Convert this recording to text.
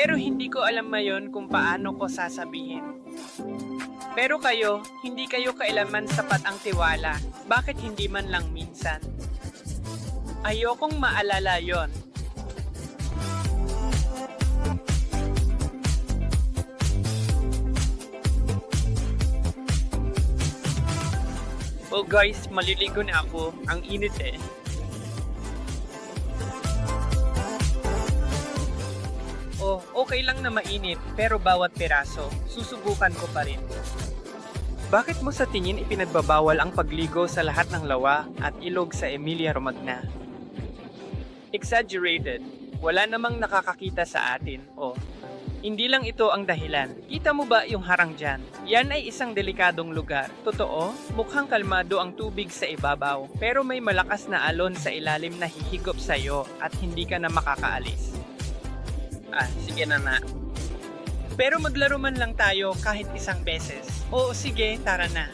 Pero hindi ko alam ngayon kung paano ko sasabihin. Pero kayo, hindi kayo kailanman sapat ang tiwala. Bakit hindi man lang minsan? Ayokong maalala yon. Oh guys, maliligo na ako. Ang init eh. Okay lang na mainit, pero bawat piraso, susubukan ko pa rin. Bakit mo sa tingin ipinagbabawal ang pagligo sa lahat ng lawa at ilog sa Emilia Romagna? Exaggerated. Wala namang nakakakita sa atin. Oh, hindi lang ito ang dahilan. Kita mo ba yung harang dyan? Yan ay isang delikadong lugar. Totoo, mukhang kalmado ang tubig sa ibabaw. Pero may malakas na alon sa ilalim na hihigop sa'yo at hindi ka na makakaalis. Ah, sige na na. Pero maglaro man lang tayo kahit isang beses. Oo, sige, tara na.